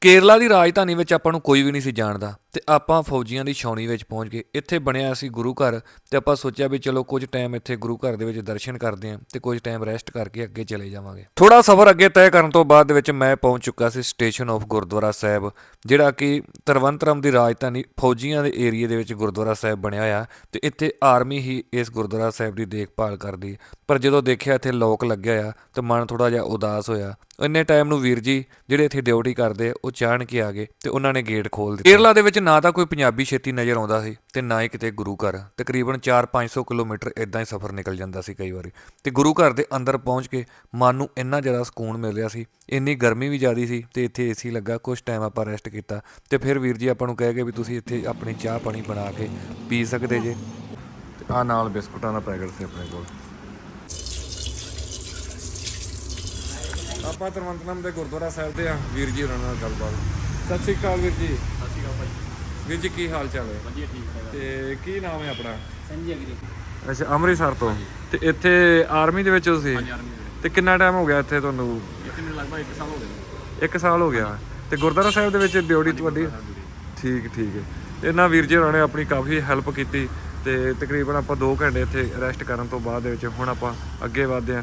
ਕੇਰਲਾ ਦੀ ਰਾਜਧਾਨੀ ਵਿੱਚ ਆਪਾਂ ਨੂੰ ਕੋਈ ਵੀ ਨਹੀਂ ਸੀ ਜਾਣਦਾ। ਤੇ ਆਪਾਂ ਫੌਜੀਆਂ ਦੀ ਛਾਉਣੀ ਵਿੱਚ ਪਹੁੰਚ ਗਏ। ਇੱਥੇ ਬਣਿਆ ਸੀ ਗੁਰੂ ਘਰ ਤੇ ਆਪਾਂ ਸੋਚਿਆ ਵੀ ਚਲੋ ਕੁਝ ਟਾਈਮ ਇੱਥੇ ਗੁਰੂ ਘਰ ਦੇ ਵਿੱਚ ਦਰਸ਼ਨ ਕਰਦੇ ਆਂ ਤੇ ਕੁਝ ਟਾਈਮ ਰੈਸਟ ਕਰਕੇ ਅੱਗੇ ਚਲੇ ਜਾਵਾਂਗੇ। ਥੋੜਾ ਸਫ਼ਰ ਅੱਗੇ ਤੈਅ ਕਰਨ ਤੋਂ ਬਾਅਦ ਦੇ ਵਿੱਚ ਮੈਂ ਪਹੁੰਚ ਚੁੱਕਾ ਸੀ ਸਟੇਸ਼ਨ ਆਫ ਗੁਰਦੁਆਰਾ ਸਾਹਿਬ, ਜਿਹੜਾ ਕਿ ਤਰਵੰਤਰਮ ਦੀ ਰਾਜਧਾਨੀ ਫੌਜੀਆਂ ਦੇ ਏਰੀਏ ਦੇ ਵਿੱਚ ਗੁਰਦੁਆਰਾ ਸਾਹਿਬ ਬਣਿਆ ਹੋਇਆ ਤੇ ਇੱਥੇ ਆਰਮੀ ਹੀ ਇਸ ਗੁਰਦੁਆਰਾ ਸਾਹਿਬ ਦੀ ਦੇਖਭਾਲ ਕਰਦੀ। ਪਰ ਜਦੋਂ ਦੇਖਿਆ ਇੱਥੇ ਲੋਕ ਲੱਗਿਆ ਆ ਤਾਂ ਮਨ ਥੋੜਾ ਜਿਹਾ ਉਦਾਸ ਹੋਇਆ। ਇੰਨੇ ਟਾਈਮ ਨੂੰ ਵੀਰ ਜੀ ਜਿਹੜੇ ਇੱਥੇ ਡਿਊਟੀ ਕਰਦੇ ਉਹ ਚਾਹਣ ਕੇ ਆ ਗਏ ਤੇ ਉਹਨਾਂ ਨੇ ਗੇਟ ਖੋਲ ਦਿੱਤੇ। ਕੇਰਲਾ ਦੇ ਵਿੱਚ ਨਾ ਤਾਂ ਕੋਈ ਪੰਜਾਬੀ ਛੇਤੀ ਨਜ਼ਰ ਆਉਂਦਾ ਸੀ ਤੇ ਨਾ ਹੀ ਕਿਤੇ ਗੁਰੂ ਘਰ। ਤਕਰੀਬਨ 4-500 ਕਿਲੋਮੀਟਰ ਇਦਾਂ ਹੀ ਸਫ਼ਰ ਨਿਕਲ ਜਾਂਦਾ ਸੀ ਕਈ ਵਾਰੀ। ਤੇ ਗੁਰੂ ਘਰ ਦੇ ਅੰਦਰ ਪਹੁੰਚ ਕੇ ਮਨ ਨੂੰ ਇੰਨਾ ਜ਼ਿਆਦਾ ਸਕੂਨ ਮਿਲ ਰਿਹਾ ਸੀ ਇੰਨੀ ਗਰਮੀ ਵੀ ਜ਼ਿਆਦੀ ਸੀ ਤੇ ਇੱਥੇ ਏਸੀ ਲੱਗਾ ਕੁਝ ਟਾਈਮ ਆਪਾਂ ਰੈਸਟ ਕੀਤਾ। ਤੇ ਫਿਰ ਵੀਰ ਜੀ ਆਪਾਂ ਨੂੰ ਕਹਿ ਗਏ ਵੀ ਤੁਸੀਂ ਇੱਥੇ ਆਪਣੀ ਚਾਹ ਪਾਣੀ ਬਣਾ ਕੇ ਪੀ ਸਕਦੇ ਜੇ। ਤੇ ਆ ਨਾਲ ਬਿਸਕੁਟਾਂ ਦਾ ਪੈਕਟ ਸੀ ਆਪਣੇ ਕੋਲ। ਆਪਾਂ ਤਰਵੰਤਨਮ ਦੇ ਗੁਰਦੁਆਰਾ ਸਾਹਿਬ ਦੇ ਆ ਵੀਰ ਜੀ ਹੋਰਾਂ ਨਾਲ ਗੱਲਬਾਤ। ਸਤਿ ਸ਼੍ਰੀ ਅਕਾਲ ਵੀਰ ਜੀ। ਸਤਿ ਸ਼੍ਰੀ ਅਕਾਲ ਭਾਈ। ਵੀਰ ਜੀ ਕੀ ਹਾਲ ਚਾਲ ਹੈ? ਵਧੀਆ ਠੀਕ ਹੈਗਾ ਤੇ ਕੀ ਨਾਮ ਹੈ ਆਪਣਾ? ਸੰਜੀ ਅਗਰੀ ਅੱਛਾ ਅੰਮ੍ਰਿਤਸਰ ਤੋਂ। ਤੇ ਇੱਥੇ ਆਰਮੀ ਦੇ ਵਿੱਚ ਤੁਸੀਂ? ਹਾਂਜੀ ਆਰਮੀ ਦੇ ਤੇ ਕਿੰਨਾ ਟਾਈਮ ਹੋ ਗਿਆ ਇੱਥੇ ਤੁਹਾਨੂੰ? ਇੱਥੇ ਮੈਨੂੰ ਲੱਗਦਾ 1 ਸਾਲ ਹੋ ਗਿਆ। 1 ਸਾਲ ਹੋ ਗਿਆ। ਤੇ ਗੁਰਦੁਆਰਾ ਸਾਹਿਬ ਦੇ ਵਿੱਚ ਡਿਊਟੀ ਤੁਹਾਡੀ? ਠੀਕ ਠੀਕ ਹੈ। ਇਹਨਾਂ ਵੀਰ ਜੀ ਹੋਰਾਂ ਨੇ ਆਪਣੀ ਕਾਫੀ ਹੈਲਪ ਕੀਤੀ। ਤੇ ਤਕਰੀਬਨ ਆਪਾਂ 2 ਘੰਟੇ ਇੱਥੇ ਰੈਸਟ ਕਰਨ ਤੋਂ ਬਾਅਦ ਦੇ ਵਿੱਚ ਹੁਣ ਆਪਾਂ ਅੱਗੇ ਵਧਦੇ ਹਾਂ।